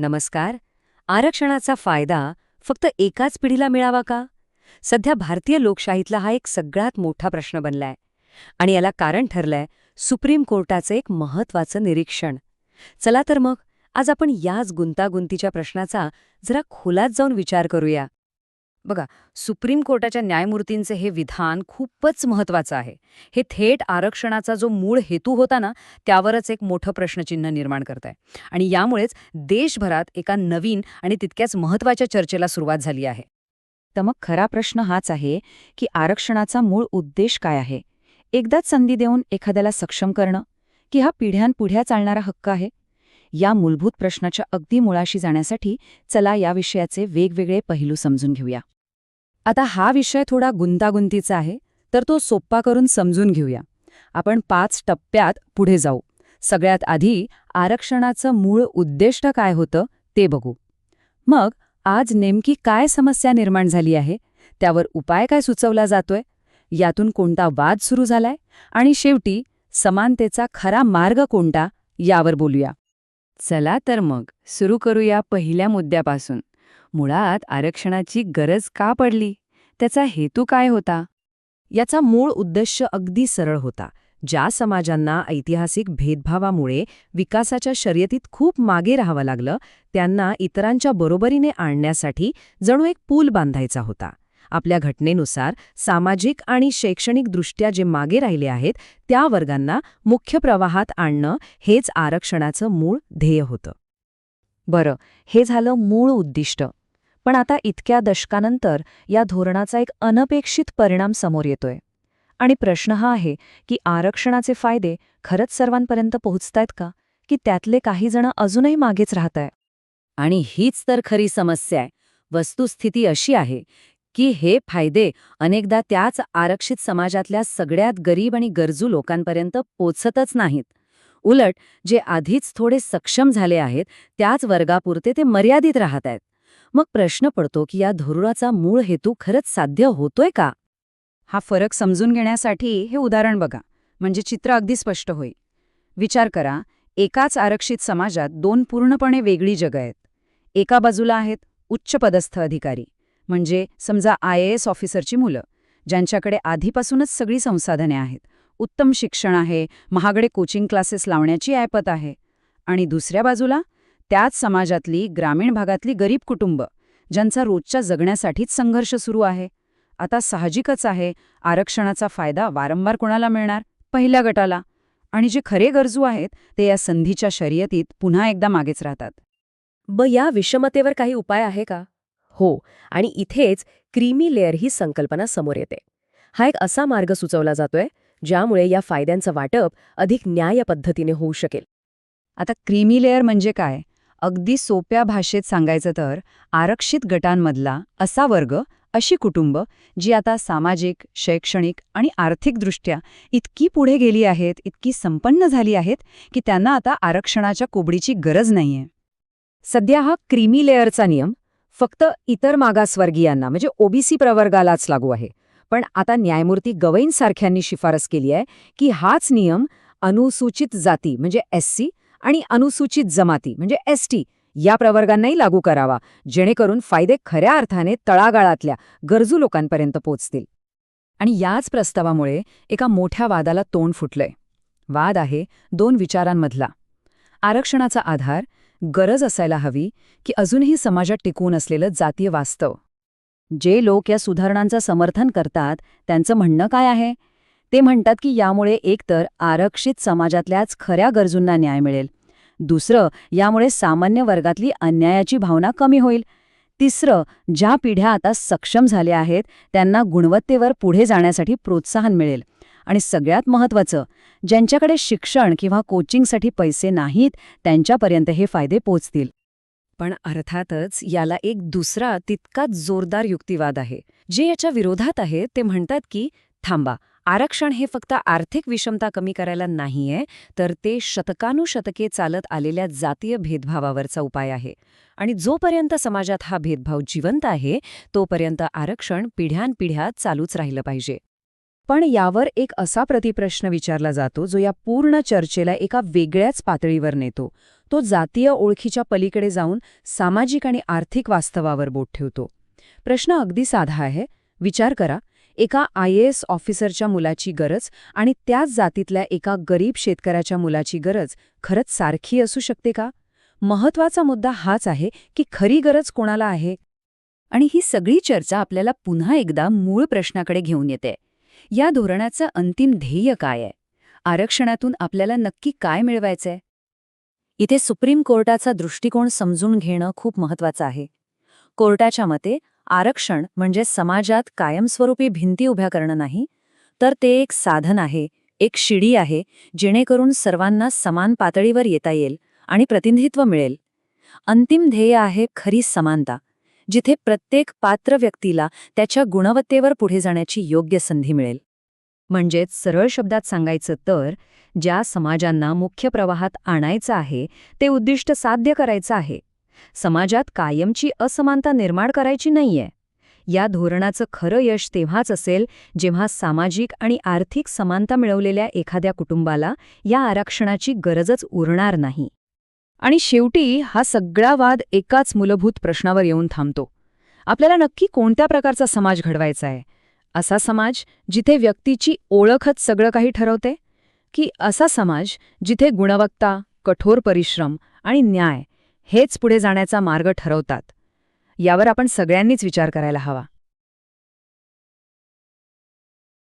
नमस्कार. आरक्षणाचा फायदा फक्त एकाच पिढीला मिळावा का? सध्या भारतीय लोकशाहीतला हा एक सगळ्यात मोठा प्रश्न बनलाय आणि याला कारण ठरलंय सुप्रीम कोर्टाचं एक महत्वाचं निरीक्षण. चला तर मग आज आपण याच गुंतागुंतीच्या प्रश्नाचा जरा खोलात जाऊन विचार करूया. बघा सुप्रीम कोर्टाच्या न्यायमूर्तींचे हे विधान खूपच महत्वाचं आहे. हे थेट आरक्षणाचा जो मूळ हेतू होता ना त्यावरच एक मोठं प्रश्नचिन्ह निर्माण करत आहे आणि यामुळेच देशभरात एका नवीन आणि तितक्याच महत्त्वाच्या चर्चेला सुरुवात झाली आहे. तर मग खरा प्रश्न हाच आहे की आरक्षणाचा मूळ उद्देश काय आहे? एकदाच संधी देऊन एखाद्याला सक्षम करणं? की हा पिढ्यानपुढ्या चालणारा हक्क आहे? या मूलभूत प्रश्नाच्या अगदी मुळाशी जाण्यासाठी चला या विषयाचे वेगवेगळे पैलू समजून घेऊया. आता हा विषय थोडा गुंतागुंतीचा आहे तर तो सोप्पा करून समजून घेऊया. आपण पाच टप्प्यात पुढे जाऊ. सगळ्यात आधी आरक्षणाचं मूळ उद्दिष्ट काय होतं ते बघू. मग आज नेमकी काय समस्या निर्माण झाली आहे त्यावर उपाय काय सुचवला जातोय यातून कोणता वाद सुरू झालाय आणि शेवटी समानतेचा खरा मार्ग कोणता यावर बोलूया. चला तर मग सुरू करूया पहिल्या मुद्द्यापासून. मुळात आरक्षणाची गरज का पडली? त्याचा हेतू काय होता? याचा मूळ उद्देश अगदी सरळ होता. ज्या समाजांना ऐतिहासिक भेदभावामुळे विकासाच्या शर्यतीत खूप मागे राहावं लागलं त्यांना इतरांच्या बरोबरीने आणण्यासाठी जणू एक पूल बांधायचा होता. आपल्या घटनेनुसार सामाजिक आणि शैक्षणिकदृष्ट्या जे मागे राहिले आहेत त्या वर्गांना मुख्य प्रवाहात आणणं हेच आरक्षणाचं मूळ ध्येय होतं. बरं हे झालं मूळ उद्दिष्ट. पण आता इतक्या दशकानंतर या धोरणाचा एक अनपेक्षित परिणाम समोर येतोय. आणि प्रश्न हा आहे की आरक्षणाचे फायदे खरंच सर्वांपर्यंत पोहोचतायत का? की त्यातले काही जण अजूनही मागेच राहत आहे आणि हीच तर खरी समस्या आहे. वस्तुस्थिती अशी आहे की हे फायदे अनेकदा त्याच आरक्षित समाजातल्या सगळ्यात गरीब आणि गरजू लोकांपर्यंत पोचतच नाहीत. उलट जे आधीच थोडे सक्षम झाले आहेत त्याच वर्गापुरते ते मर्यादित राहत आहेत. मग प्रश्न पडतो की या धोरणाचा मूळ हेतू खरंच साध्य होतोय का? हा फरक समजून घेण्यासाठी हे उदाहरण बघा म्हणजे चित्र अगदी स्पष्ट होईल. विचार करा एकाच आरक्षित समाजात दोन पूर्णपणे वेगळी जगं आहेत. एका बाजूला आहेत उच्चपदस्थ अधिकारी. म्हणजे समजा आय ए एस ऑफिसरची मुलं ज्यांच्याकडे आधीपासूनच सगळी संसाधने आहेत. उत्तम शिक्षण आहे महागडे कोचिंग क्लासेस लावण्याची ऐपत आहे. आणि दुसऱ्या बाजूला त्याच समाजातली ग्रामीण भागातली गरीब कुटुंब ज्यांचा रोजच्या जगण्यासाठीच संघर्ष सुरू आहे. आता साहजिकच आहे आरक्षणाचा फायदा वारंवार कोणाला मिळणार? पहिल्या गटाला. आणि जे खरे गरजू आहेत ते या संधीच्या शर्यतीत पुन्हा एकदा मागेच राहतात. ब या विषमतेवर काही उपाय आहे का? हो आणि इथेच क्रीमी लेअर ही संकल्पना समोर येते. हा एक असा मार्ग सुचवला जातोय ज्यामुळे या फायद्यांचं वाटप अधिक न्याय पद्धतीने होऊ शकेल. आता क्रीमी लेअर म्हणजे काय? अगदी सोप्या भाषेत सांगायचं तर आरक्षित गटांमधला असा वर्ग अशी कुटुंब जी आता सामाजिक शैक्षणिक आणि आर्थिकदृष्ट्या इतकी पुढे गेली आहेत इतकी संपन्न झाली आहेत की त्यांना आता आरक्षणाच्या कोबडीची गरज नाहीये. सध्या हा क्रीमी लेअरचा नियम फक्त इतर मागासवर्गीयांना म्हणजे ओबीसी प्रवर्गालाच लागू आहे. पण आता न्यायमूर्ती गवईंसारख्यांनी शिफारस केली आहे की हाच नियम अनुसूचित जाती म्हणजे एससी आणि अनुसूचित जमाती म्हणजे एसटी या प्रवर्गांनाही लागू करावा जेणेकरून फायदे खऱ्या अर्थाने तळागाळातल्या गरजू लोकांपर्यंत पोचतील आणि याच प्रस्तावामुळे एका मोठ्या वादाला तोंड फुटलंय. वाद आहे दोन विचारांमधला. आरक्षणाचा आधार गरज असायला हवी की अजूनही समाजात टिकून असलेलं जातीय वास्तव. जे लोक या सुधारणांचं समर्थन करतात त्यांचं म्हणणं काय आहे? ते म्हणतात की यामुळे एकतर आरक्षित समाजातल्याच खऱ्या गरजूंना न्याय मिळेल. दुसरं यामुळे सामान्य वर्गातली अन्यायाची भावना कमी होईल. तिसरं ज्या पिढ्या आता सक्षम झाल्या आहेत त्यांना गुणवत्तेवर पुढे जाण्यासाठी प्रोत्साहन मिळेल. आणि सगळ्यात महत्त्वाचं ज्यांच्याकडे शिक्षण किंवा कोचिंगसाठी पैसे नाहीत त्यांच्यापर्यंत हे फायदे पोचतील पण अर्थातच याला एक दुसरा तितकाच जोरदार युक्तिवाद आहे. जे याच्या विरोधात आहे ते म्हणतात की थांबा आरक्षण हे फक्त आर्थिक विषमता कमी करायला नाहीये तर ते शतकानुशतके चालत आलेल्या जातीय भेदभावावरचा उपाय आहे. आणि जोपर्यंत समाजात हा भेदभाव जिवंत आहे तोपर्यंत आरक्षण पिढ्यानपिढ्या चालूच राहिलं पाहिजे. पण यावर एक असा प्रतिप्रश्न विचारला जातो जो या पूर्ण चर्चेला एका वेगळ्याच पातळीवर नेतो. तो जातीय ओळखीच्या पलीकडे जाऊन सामाजिक आणि आर्थिक वास्तवावर बोट ठेवतो. प्रश्न अगदी साधा आहे. विचार करा एका आय एस ऑफिसरच्या मुलाची गरज आणि त्याच जातीतल्या एका गरीब शेतकऱ्याच्या मुलाची गरज खरंच सारखी असू शकते का? महत्त्वाचा मुद्दा हाच आहे की खरी गरज कोणाला आहे? आणि ही सगळी चर्चा आपल्याला पुन्हा एकदा मूळ प्रश्नाकडे घेऊन येते. या धोरणाचं अंतिम ध्येय काय आहे? आरक्षणातून आपल्याला नक्की काय मिळवायचंय? इथे सुप्रीम कोर्टाचा दृष्टिकोन समजून घेणं खूप महत्वाचं आहे. कोर्टाच्या मते आरक्षण म्हणजे समाजात कायमस्वरूपी भिंती उभ्या करणं नाही तर ते एक साधन आहे एक शिडी आहे जेणेकरून सर्वांना समान पातळीवर येता येईल आणि प्रतिनिधित्व मिळेल. अंतिम ध्येय आहे खरी समानता जिथे प्रत्येक पात्र व्यक्तीला त्याच्या गुणवत्तेवर पुढे जाण्याची योग्य संधी मिळेल. म्हणजेच सरळ शब्दात सांगायचं तर ज्या समाजांना मुख्य प्रवाहात आणायचं आहे ते उद्दिष्ट साध्य करायचं आहे. समाजात कायमची असमानता निर्माण करायची नाहीये. या धोरणाचं खरं यश तेव्हाच असेल जेव्हा सामाजिक आणि आर्थिक समानता मिळवलेल्या एखाद्या कुटुंबाला या आरक्षणाची गरजच उरणार नाही. आणि शेवटी हा सगळा वाद एकाच मूलभूत प्रश्नावर येऊन थांबतो. आपल्याला नक्की कोणत्या प्रकारचा समाज घडवायचा आहे? असा समाज जिथे व्यक्तीची ओळखच सगळं काही ठरवते? की असा समाज जिथे गुणवत्ता कठोर परिश्रम आणि न्याय हेच पुढे जाण्याचा मार्ग ठरवतात? यावर आपण सगळ्यांनीच विचार करायला हवा.